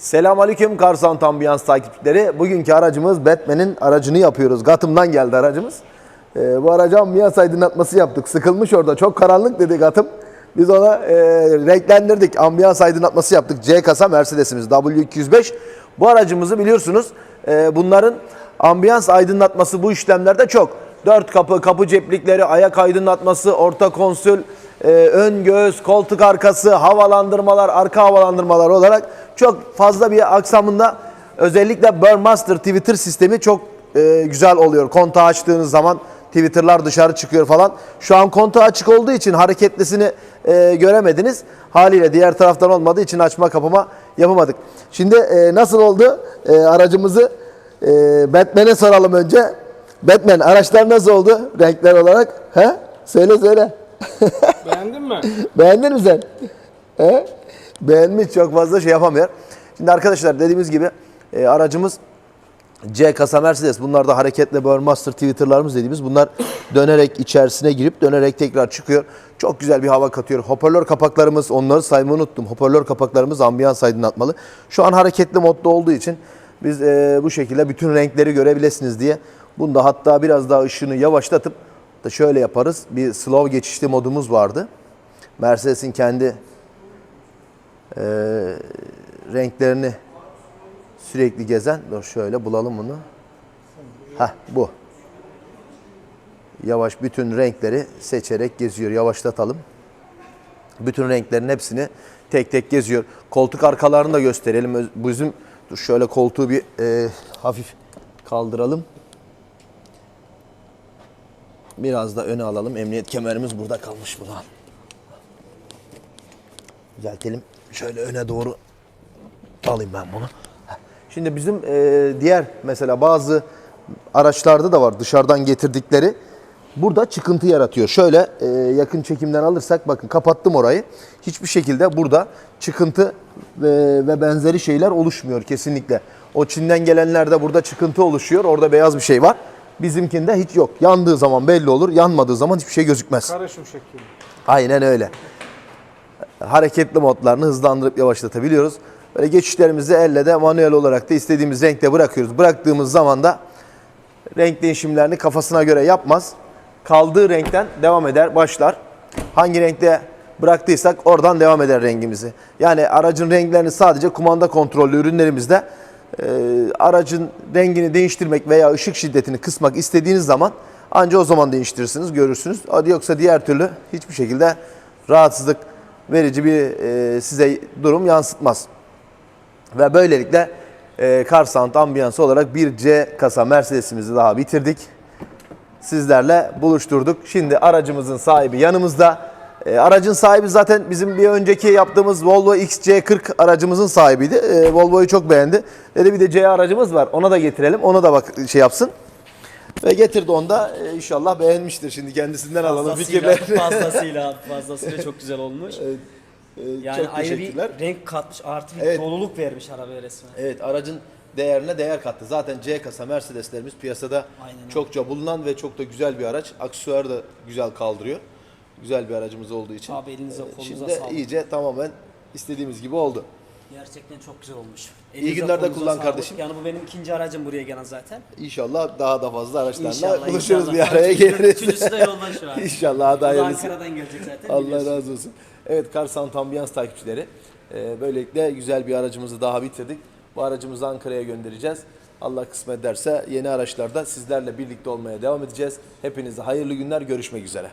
Selamünaleyküm Karsant Ambiyans takipçileri. Bugünkü aracımız Batman'in aracını yapıyoruz. Gatım'dan geldi aracımız. Ee, bu araca ambiyans aydınlatması yaptık. Sıkılmış orada. Çok karanlık dedi Gatım. Biz ona e, renklendirdik. Ambiyans aydınlatması yaptık. C kasa Mercedes'imiz W205. Bu aracımızı biliyorsunuz e, bunların ambiyans aydınlatması bu işlemlerde çok. Dört kapı, kapı ceplikleri, ayak aydınlatması, orta konsül, e, ön göğüs, koltuk arkası, havalandırmalar, arka havalandırmalar olarak çok fazla bir aksamında özellikle Burmester Twitter sistemi çok e, güzel oluyor. Kontağı açtığınız zaman Twitter'lar dışarı çıkıyor falan. Şu an kontağı açık olduğu için hareketlisini e, göremediniz. Haliyle diğer taraftan olmadığı için açma kapama yapamadık. Şimdi e, nasıl oldu? E, aracımızı e, Batman'e soralım önce. Batman araçlar nasıl oldu renkler olarak? He? Söyle söyle. Beğendin mi? Beğendin mi sen? He? Beğenmiş çok fazla şey yapamıyor. Şimdi arkadaşlar dediğimiz gibi e, aracımız C kasa Mercedes. Bunlar da hareketli Burmester Twitter'larımız dediğimiz. Bunlar dönerek içerisine girip dönerek tekrar çıkıyor. Çok güzel bir hava katıyor. Hoparlör kapaklarımız onları saymayı unuttum. Hoparlör kapaklarımız ambiyans aydınlatmalı. Şu an hareketli modda olduğu için biz e, bu şekilde bütün renkleri görebilirsiniz diye. Bunda hatta biraz daha ışığını yavaşlatıp da şöyle yaparız. Bir slow geçişli modumuz vardı. Mercedes'in kendi e, renklerini sürekli gezen. Dur şöyle bulalım bunu. Heh bu. Yavaş bütün renkleri seçerek geziyor. Yavaşlatalım. Bütün renklerin hepsini tek tek geziyor. Koltuk arkalarını da gösterelim. Bizim dur şöyle koltuğu bir e, hafif kaldıralım. Biraz da öne alalım. Emniyet kemerimiz burada kalmış buradan. Düzeltelim. Şöyle öne doğru alayım ben bunu. Şimdi bizim e, diğer mesela bazı araçlarda da var dışarıdan getirdikleri. Burada çıkıntı yaratıyor. Şöyle e, yakın çekimden alırsak bakın kapattım orayı. Hiçbir şekilde burada çıkıntı ve, ve benzeri şeyler oluşmuyor kesinlikle. O Çin'den gelenlerde burada çıkıntı oluşuyor. Orada beyaz bir şey var. Bizimkinde hiç yok. Yandığı zaman belli olur. Yanmadığı zaman hiçbir şey gözükmez. Karışım şekli. Aynen öyle. Hareketli modlarını hızlandırıp yavaşlatabiliyoruz. Böyle geçişlerimizi elle de manuel olarak da istediğimiz renkte bırakıyoruz. Bıraktığımız zaman da renk değişimlerini kafasına göre yapmaz. Kaldığı renkten devam eder, başlar. Hangi renkte bıraktıysak oradan devam eder rengimizi. Yani aracın renklerini sadece kumanda kontrollü ürünlerimizde aracın rengini değiştirmek veya ışık şiddetini kısmak istediğiniz zaman anca o zaman değiştirirsiniz, görürsünüz. Yoksa diğer türlü hiçbir şekilde rahatsızlık verici bir e, size durum yansıtmaz. Ve böylelikle e, Car Sound ambiyansı olarak bir C kasa Mercedes'imizi daha bitirdik. Sizlerle buluşturduk. Şimdi aracımızın sahibi yanımızda. E, aracın sahibi zaten bizim bir önceki yaptığımız Volvo XC40 aracımızın sahibiydi. E, Volvo'yu çok beğendi. Dedi bir de C aracımız var. Ona da getirelim. Ona da bak şey yapsın. Ve getirdi onu da E, inşallah beğenmiştir. Şimdi kendisinden alalım fikirlerini. fazlasıyla, fazlasıyla çok güzel olmuş. E, Yani çok ayrı bir renk katmış, artı bir Evet. doluluk vermiş arabaya resmen. Evet aracın değerine değer kattı. Zaten C kasa Mercedeslerimiz piyasada Aynen öyle. çokça bulunan ve çok da güzel bir araç. Aksesuar da güzel kaldırıyor. Güzel bir aracımız olduğu için. Abi elinize, kolunuza Şimdi sağlık. iyice tamamen istediğimiz gibi oldu. Gerçekten çok güzel olmuş. İyi günler de kolunuza kullan sağlık. kardeşim. Yani bu benim ikinci aracım buraya gelen zaten. İnşallah daha da fazla araçlarla İnşallah. buluşuruz inşallah. bir araya Üçüncü- geliriz. Üçüncüsü de yolda şu an. İnşallah Bu daha da hayırlısı. Ankara'dan gelecek zaten. Allah biliyorsun. razı olsun. Evet Car Sound Ambiyans takipçileri. e, Böylelikle güzel bir aracımızı daha bitirdik. Bu aracımızı Ankara'ya göndereceğiz. Allah kısmet ederse yeni araçlarda sizlerle birlikte olmaya devam edeceğiz. Hepinize hayırlı günler. Görüşmek üzere.